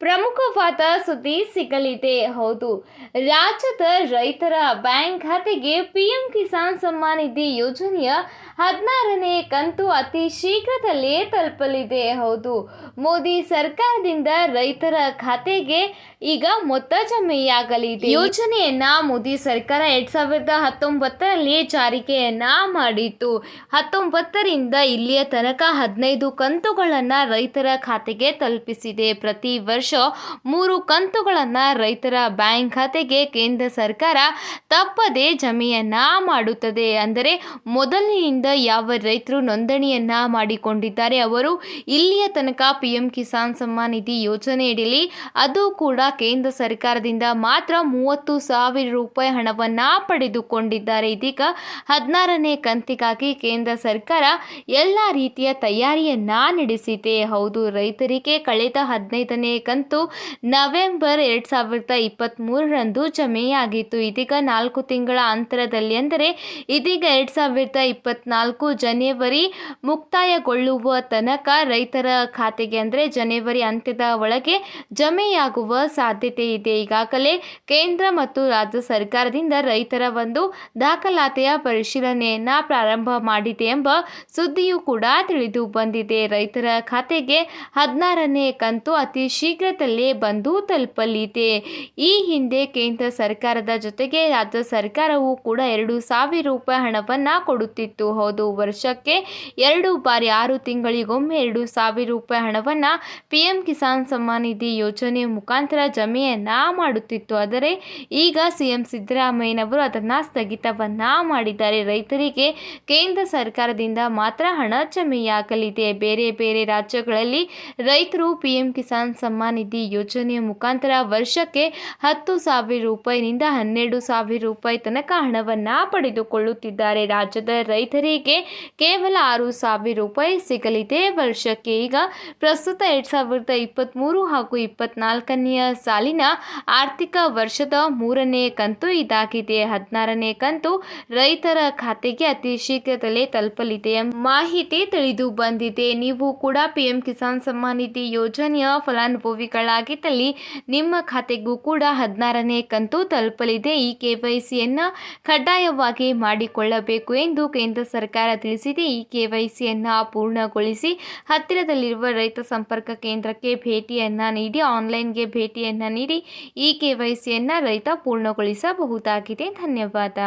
ಪ್ರಮುಖವಾದ ಸುದ್ದಿ ಸಿಗಲಿದೆ. ಹೌದು, ರಾಜ್ಯದ ರೈತರ ಬ್ಯಾಂಕ್ ಖಾತೆಗೆ ಪಿಎಂ ಕಿಸಾನ್ ಸಮ್ಮಾನ್ ನಿಧಿ ಯೋಜನೆಯ ಹದಿನಾರನೇ ಕಂತು ಅತಿ ಶೀಘ್ರದಲ್ಲೇ ತಲುಪಲಿದೆ. ಹೌದು, ಮೋದಿ ಸರ್ಕಾರದಿಂದ ರೈತರ ಖಾತೆಗೆ ಈಗ ಮೊತ್ತ ಜಮೆಯಾಗಲಿದೆ ಯೋಜನೆಯನ್ನ ಮೋದಿ ಸರ್ಕಾರ ಎರಡ್ ಸಾವಿರದ ಹತ್ತೊಂಬತ್ತರಲ್ಲಿ ಜಾರಿಗೆಯನ್ನ ಮಾಡಿತ್ತು. ಹತ್ತೊಂಬತ್ತರಿಂದ ಇಲ್ಲಿಯ ತನಕ ಹದಿನೈದು ಕಂತುಗಳನ್ನ ರೈತರ ಖಾತೆಗೆ ತಲುಪಿಸಿದೆ. ಪ್ರತಿ ವರ್ಷ ಮೂರು ಕಂತುಗಳನ್ನು ರೈತರ ಬ್ಯಾಂಕ್ ಖಾತೆಗೆ ಕೇಂದ್ರ ಸರ್ಕಾರ ತಪ್ಪದೆ ಜಮೆಯನ್ನ ಮಾಡುತ್ತದೆ. ಅಂದರೆ ಮೊದಲಿನಿಂದ ಯಾವ ರೈತರು ನೋಂದಣಿಯನ್ನ ಮಾಡಿಕೊಂಡಿದ್ದಾರೆ ಅವರು ಇಲ್ಲಿಯ ತನಕ ಪಿಎಂ ಕಿಸಾನ್ ಸಮ್ಮಾನ್ ನಿಧಿ ಯೋಜನೆಯಡಿಯಲ್ಲಿ ಅದು ಕೂಡ ಕೇಂದ್ರ ಸರ್ಕಾರದಿಂದ ಮಾತ್ರ ಮೂವತ್ತು ಸಾವಿರ ರೂಪಾಯಿ ಹಣವನ್ನ ಪಡೆದುಕೊಂಡಿದ್ದಾರೆ. ಇದೀಗ ಹದಿನಾರನೇ ಕಂತಿಗಾಗಿ ಕೇಂದ್ರ ಸರ್ಕಾರ ಎಲ್ಲ ರೀತಿಯ ತಯಾರಿಯನ್ನ ನಡೆಸಿದೆ. ಹೌದು, ರೈತರಿಗೆ ಕಳೆದ ಹದಿನೈದನೇ ಕಂತು ನವೆಂಬರ್ ಎರಡು ಸಾವಿರದ ಇಪ್ಪತ್ತ್ಮೂರರಂದು ಜಮೆಯಾಗಿತ್ತು. ಇದೀಗ ನಾಲ್ಕು ತಿಂಗಳ ಅಂತರದಲ್ಲಿ ಅಂದರೆ ಇದೀಗ ಎರಡು ಸಾವಿರದ ಇಪ್ಪತ್ತ್ನಾಲ್ಕು ಜನವರಿ ಮುಕ್ತಾಯಗೊಳ್ಳುವ ತನಕ ರೈತರ ಖಾತೆಗೆ ಅಂದರೆ ಜನವರಿ ಅಂತ್ಯದ ಒಳಗೆ ಜಮೆಯಾಗುವ ಸಾಧ್ಯತೆ ಇದೆ. ಈಗಾಗಲೇ ಕೇಂದ್ರ ಮತ್ತು ರಾಜ್ಯ ಸರ್ಕಾರದಿಂದ ರೈತರ ಒಂದು ದಾಖಲಾತಿಯ ಪರಿಶೀಲನೆಯನ್ನು ಪ್ರಾರಂಭ ಮಾಡಿದೆ ಎಂಬ ಸುದ್ದಿಯೂ ಕೂಡ ತಿಳಿದು ಬಂದಿದೆ. ರೈತರ ಖಾತೆಗೆ ಹದಿನಾರನೇ ಕಂತು ಅತಿ ಶೀಘ್ರದಲ್ಲೇ ಬಂದು ತಲುಪಲಿದೆ. ಈ ಹಿಂದೆ ಕೇಂದ್ರ ಸರ್ಕಾರದ ಜೊತೆಗೆ ರಾಜ್ಯ ಸರ್ಕಾರವು ಕೂಡ ಎರಡು ಸಾವಿರ ರೂಪಾಯಿ ಹಣವನ್ನು ಕೊಡುತ್ತಿತ್ತು. ಹೌದು ವರ್ಷಕ್ಕೆ ಎರಡು ಬಾರಿ ಆರು ತಿಂಗಳಿಗೊಮ್ಮೆ ಎರಡು ಸಾವಿರ ರೂಪಾಯಿ ಹಣವನ್ನ ಪಿಎಂ ಕಿಸಾನ್ ಸಮ್ಮಾನ್ ನಿಧಿ ಯೋಜನೆ ಮುಖಾಂತರ ಜಮೆಯನ್ನು ಮಾಡುತ್ತಿತ್ತು. ಆದರೆ ಈಗ ಸಿಎಂ ಸಿದ್ದರಾಮಯ್ಯನವರು ಅದನ್ನು ಸ್ಥಗಿತವನ್ನ ಮಾಡಿದ್ದಾರೆ. ರೈತರಿಗೆ ಕೇಂದ್ರ ಸರ್ಕಾರದಿಂದ ಮಾತ್ರ ಹಣ ಜಮೆಯಾಗಲಿದೆ. ಬೇರೆ ಬೇರೆ ರಾಜ್ಯಗಳಲ್ಲಿ ರೈತರು ಪಿಎಂ ಕಿಸಾನ್ ಸಮ್ಮಾನ್ ನಿಧಿ ಯೋಜನೆಯ ಮುಖಾಂತರ ವರ್ಷಕ್ಕೆ ಹತ್ತು ಸಾವಿರ ರೂಪಾಯಿನಿಂದ ಹನ್ನೆರಡು ಸಾವಿರ ರೂಪಾಯಿ ತನಕ ಹಣವನ್ನು ಪಡೆದುಕೊಳ್ಳುತ್ತಿದ್ದಾರೆ. ರಾಜ್ಯದ ರೈತರಿಗೆ ಕೇವಲ ಆರು ಸಾವಿರ ರೂಪಾಯಿ ಸಿಗಲಿದೆ. ವರ್ಷಕ್ಕೆ ಈಗ ಪ್ರಸ್ತುತ ಎರಡ್ ಸಾವಿರದ ಇಪ್ಪತ್ತ್ಮೂರು ಹಾಗೂ ಇಪ್ಪತ್ನಾಲ್ಕನೆಯ ಸಾಲಿನ ಆರ್ಥಿಕ ವರ್ಷದ ಮೂರನೇ ಕಂತು ಇದಾಗಿದೆ. ಹದಿನಾರನೇ ಕಂತು ರೈತರ ಖಾತೆಗೆ ಅತಿ ಶೀಘ್ರದಲ್ಲೇ ತಲುಪಲಿದೆ ಮಾಹಿತಿ ತಿಳಿದು ಬಂದಿದೆ. ನೀವು ಕೂಡ ಪಿಎಂ ಕಿಸಾನ್ ಸಮ್ಮಾನ್ ನಿಧಿ ಯೋಜನೆಯ ಫಲಾನುಭವಿಗಳಾಗಿದ್ದಲ್ಲಿ ನಿಮ್ಮ ಖಾತೆಗೂ ಕೂಡ ಹದಿನಾರನೇ ಕಂತು ತಲುಪಲಿದೆ. ಈ ಕೆವೈಸಿಯನ್ನು ಕಡ್ಡಾಯವಾಗಿ ಮಾಡಿಕೊಳ್ಳಬೇಕು ಎಂದು ಕೇಂದ್ರ ಸರ್ಕಾರ ತಿಳಿಸಿದೆ. ಈ ಕೆವೈಸಿಯನ್ನು ಪೂರ್ಣಗೊಳಿಸಿ ಹತ್ತಿರದಲ್ಲಿರುವ ರೈತ ಸಂಪರ್ಕ ಕೇಂದ್ರಕ್ಕೆ ಭೇಟಿಯನ್ನು ನೀಡಿ, ಆನ್ಲೈನ್ಗೆ ಭೇಟಿಯನ್ನು ನೀಡಿ ಈ ಕೆವೈಸಿಯನ್ನು ರೈತ ಪೂರ್ಣಗೊಳಿಸಬಹುದಾಗಿದೆ. ಧನ್ಯವಾದ.